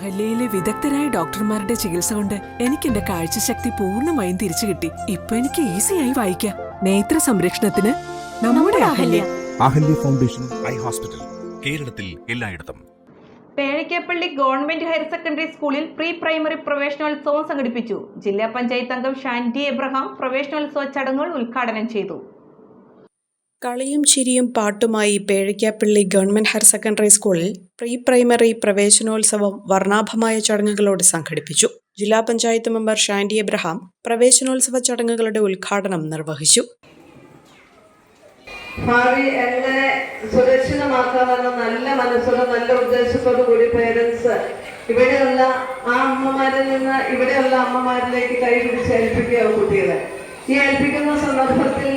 അഹല്യയിലെ വിദഗ്ധരായ ഡോക്ടർമാരുടെ ചികിത്സ കൊണ്ട് എനിക്ക് എന്റെ കാഴ്ചശക്തി പൂർണമായും തിരിച്ചു കിട്ടി. ഇപ്പൊ എനിക്ക് ഈസിയായി വായിക്കാം. നേത്ര സംരക്ഷണത്തിന് നമ്മുടെ Ahalya. Ahalya. Foundation eye hospital കേരളത്തിൽ എല്ലായിടത്തും. പേഴയ്ക്കപ്പള്ളി ഗവൺമെന്റ് ഹയർ സെക്കൻഡറി സ്കൂളിൽ പ്രീ പ്രൈമറി പ്രവേശനോത്സവം സംഘടിപ്പിച്ചു. ജില്ലാ പഞ്ചായത്ത് അംഗം ഷാൻഡി എബ്രഹാം പ്രവേശനോത്സവ ചടങ്ങുകൾ ഉദ്ഘാടനം ചെയ്തു. കളിയും ചിരിയും പാട്ടുമായി പേഴയ്ക്കാപ്പള്ളി ഗവൺമെന്റ് ഹയർ സെക്കൻഡറി സ്കൂളിൽ പ്രീ പ്രൈമറി പ്രവേശനോത്സവം വർണാഭമായ ചടങ്ങുകളോട് സംഘടിപ്പിച്ചു. ജില്ലാ പഞ്ചായത്ത് മെമ്പർ ഷാൻഡി എബ്രഹാം പ്രവേശനോത്സവ ചടങ്ങുകളുടെ ഉദ്ഘാടനം നിർവഹിച്ചു. ഭാവി എങ്ങനെ സുരക്ഷിതമാക്കാമെന്ന നല്ല മനസ്സോടെ നല്ല ഉദ്ദേശത്തോടു കൂടി പേരൻസ് ഇവിടെയുള്ള ആ അമ്മമാരിൽ നിന്ന് ഇവിടെയുള്ള അമ്മമാരിലേക്ക് കൈ പിടിച്ച് ഏൽപ്പിക്കുക കുട്ടികളെ. ഈ ഏൽപ്പിക്കുന്ന സന്ദർഭത്തിൽ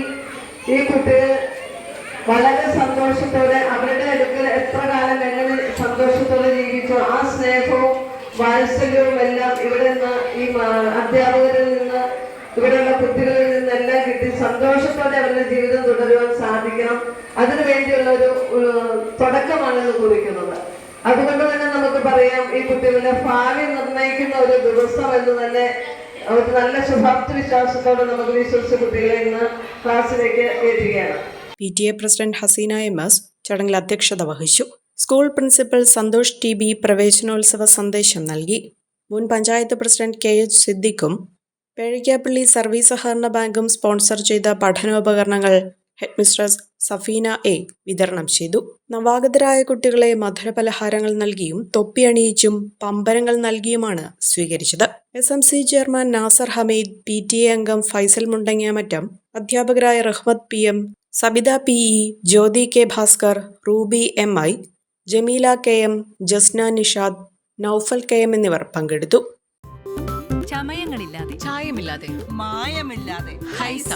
ഈ കുട്ടികൾ വളരെ സന്തോഷത്തോടെ അവരുടെ അടുക്കൽ എത്ര കാലം എങ്ങനെ സന്തോഷത്തോടെ ജീവിച്ചു. ആ സ്നേഹവും വാത്സല്യവും എല്ലാം ഇവിടെ നിന്ന് ഈ അധ്യാപകരിൽ നിന്ന് ഇവിടെയുള്ള കുട്ടികളിൽ നിന്നെല്ലാം കിട്ടി. സന്തോഷത്തോടെ അവരുടെ ജീവിതം തുടരുവാൻ സാധിക്കണം. അതിനു വേണ്ടിയുള്ള ഒരു തുടക്കമാണ് ഇത് കുറിക്കുന്നത്. അതുകൊണ്ട് തന്നെ നമുക്ക് പറയാം ഈ കുട്ടികളുടെ ഭാവി നിർണയിക്കുന്ന ഒരു ദിവസം എന്ന് തന്നെ ഒരു നല്ല ശുഭാപ്തി വിശ്വാസത്തോടെ നമുക്ക് വിശ്വസിച്ച കുട്ടികളെ ഇന്ന് ക്ലാസ്സിലേക്ക് കയറ്റുകയാണ് P T A president Haseena M S ചടങ്ങിൽ അധ്യക്ഷത വഹിച്ചു. School principal Santhosh T B പ്രവേശനോത്സവ സന്ദേശം നൽകി. മുൻ പഞ്ചായത്ത് പ്രസിഡന്റ് കെ എച്ച് സിദ്ദിഖും പേഴിക്കാപ്പള്ളി സർവീസ് സഹകരണ ബാങ്കും സ്പോൺസർ ചെയ്ത പഠനോപകരണങ്ങൾ ഹെഡ്മിസ്ട്രസ് സഫീന എ വിതരണം ചെയ്തു. നവാഗതരായ കുട്ടികളെ മധുരപലഹാരങ്ങൾ നൽകിയും തൊപ്പി അണിയിച്ചും പമ്പരങ്ങൾ നൽകിയുമാണ് സ്വീകരിച്ചത്. S M C chairman Nasar Hameed P T A അംഗം ഫൈസൽ മുണ്ടങ്ങിയമറ്റം അധ്യാപകരായ Rahmad P M Sabitha P. E Jyothi K. Bhaskar Ruby M. I. Jameela K. M. Jasna Nishad Noufal K. M. എന്നിവർ പങ്കെടുത്തു. ചമയങ്ങളില്ലാതെ ചായമില്ലാതെ മായമില്ലാതെ ഹൈസ.